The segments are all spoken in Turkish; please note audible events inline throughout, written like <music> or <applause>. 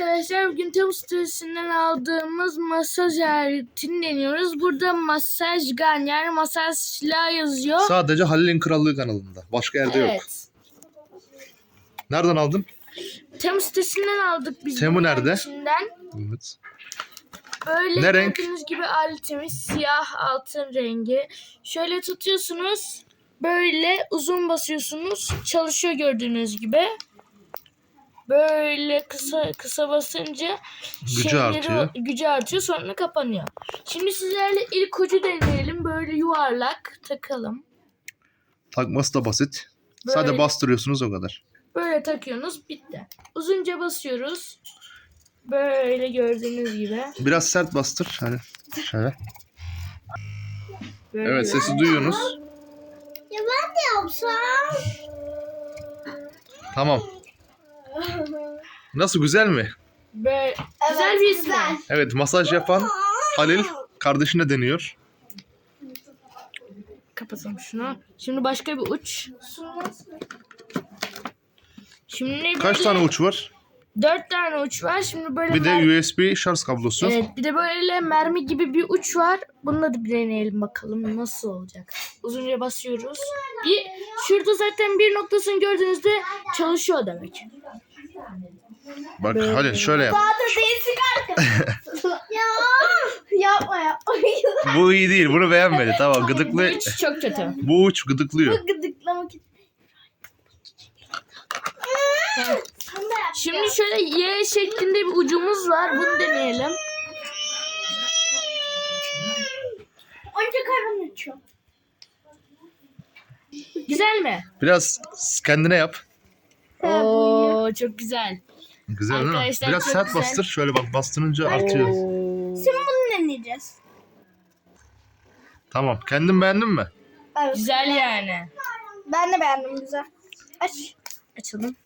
arkadaşlar bugün Temu sitesinden aldığımız masaj aletini deniyoruz. Burada masaj gun yani masajla yazıyor. Sadece Halil'in Krallığı kanalında. Başka yerde yok. evet. Nereden aldın? Temu sitesinden aldık biz. Temu nerede? içinden. Evet. Böyle Ne renk? gördüğünüz gibi aletimiz siyah altın rengi. Şöyle tutuyorsunuz. Böyle uzun basıyorsunuz. Çalışıyor gördüğünüz gibi. Böyle kısa kısa basınca Gücü artıyor. gücü artıyor sonra kapanıyor. Şimdi sizlerle ilk ucu deneyelim. Böyle yuvarlak takalım. Takması da basit. Böyle- Sadece bastırıyorsunuz o kadar. Böyle takıyorsunuz bitti. Uzunca basıyoruz. Böyle gördüğünüz gibi. Biraz sert bastır. Hani şöyle. Böyle Evet sesi duyuyorsunuz. Ya ben de yapsam. Tamam. Nasıl güzel mi? Böyle güzel bir ismi. Evet masaj yapan Halil kardeşine deniyor. Kapatalım şunu. Şimdi başka bir uç. Şimdi Kaç böyle tane uç var? Dört tane uç var. Şimdi böyle Bir de mer- USB şarj kablosu. Evet bir de böyle mermi gibi bir uç var. Bununla da bir deneyelim bakalım nasıl olacak. Uzunca basıyoruz. Bir, şurada zaten bir noktasını gördüğünüzde çalışıyor demek. Bak Halil şöyle yap. Daha da değişik arkadaşlar. <laughs> ya. Yapma yapma. <laughs> Bu iyi değil. Bunu beğenmedi. Tamam Bu gıdıklı. uç çok kötü. Bu uç gıdıklıyor. Gıdıklamak için. De yap. Şimdi şöyle Y şeklinde bir ucumuz var. Bunu deneyelim. Önce karın uçuyor. Güzel mi? Biraz kendine yap. Oo çok güzel. Güzel değil mi? Arkadaşlar Biraz çok sert güzel. bastır. Şöyle bak bastırınca artıyor. Şimdi bunu deneyeceğiz. Tamam. Kendin beğendin mi? Evet. Güzel yani. Ben de beğendim güzel. Aç. Açalım.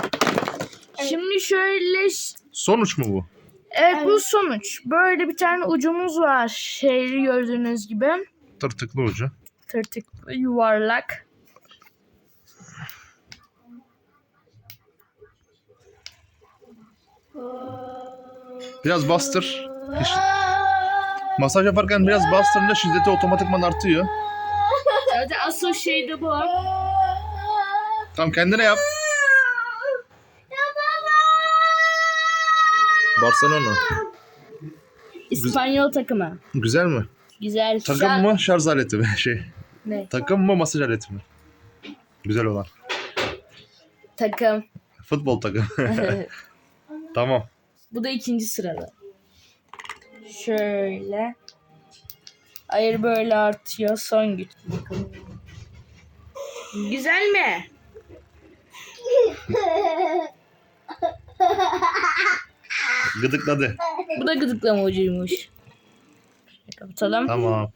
Şimdi şöyle Sonuç mu bu? evet bu sonuç. Böyle bir tane ucumuz var. Şeyli gördüğünüz gibi. Tırtıklı ucu. Tırtıklı yuvarlak. Biraz bastır. Masaj yaparken biraz bastırınca şiddeti otomatikman artıyor. Zaten asıl şey de bu. Tamam kendine yap. Barcelona. İspanyol takımı. Güzel mi? Güzel. Takım mı şarj aleti mi? <laughs> Şey. Ne? Takım mı masaj aleti mi? Güzel olan. Takım. Futbol takım. <laughs> tamam. bu da ikinci sırada. Şöyle. Hayır böyle artıyor. Son güç. Bakalım. Güzel mi? Gıdıkladı. Bu da gıdıklama ucuymuş. Şöyle Kapatalım. Tamam.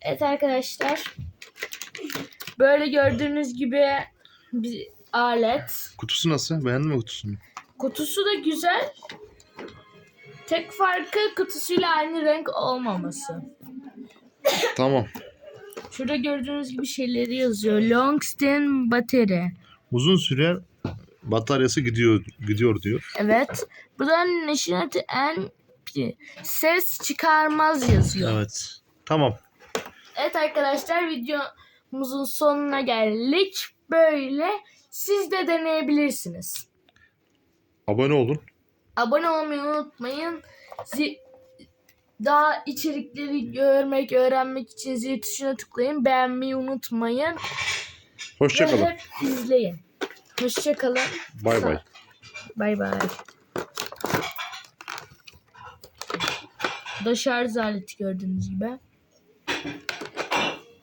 Evet arkadaşlar. Böyle gördüğünüz gibi bir alet. Kutusu nasıl? Beğendin mi kutusunu? Kutusu da güzel. Tek farkı kutusuyla aynı renk olmaması. Tamam. Şurada gördüğünüz gibi şeyleri yazıyor. Long stand battery. Uzun süre bataryası gidiyor gidiyor diyor. Evet. Bu da National and ses çıkarmaz yazıyor. Evet. Tamam. Evet arkadaşlar videomuzun sonuna geldik. Böyle siz de deneyebilirsiniz. Abone olun. Abone olmayı unutmayın. Zi- daha içerikleri görmek, öğrenmek için zil tuşuna tıklayın. Beğenmeyi unutmayın. Ve Hoşçakalın. hep izleyin. Hoşçakalın. Bay bay. Bay bay. Da şarj aleti gördüğünüz gibi.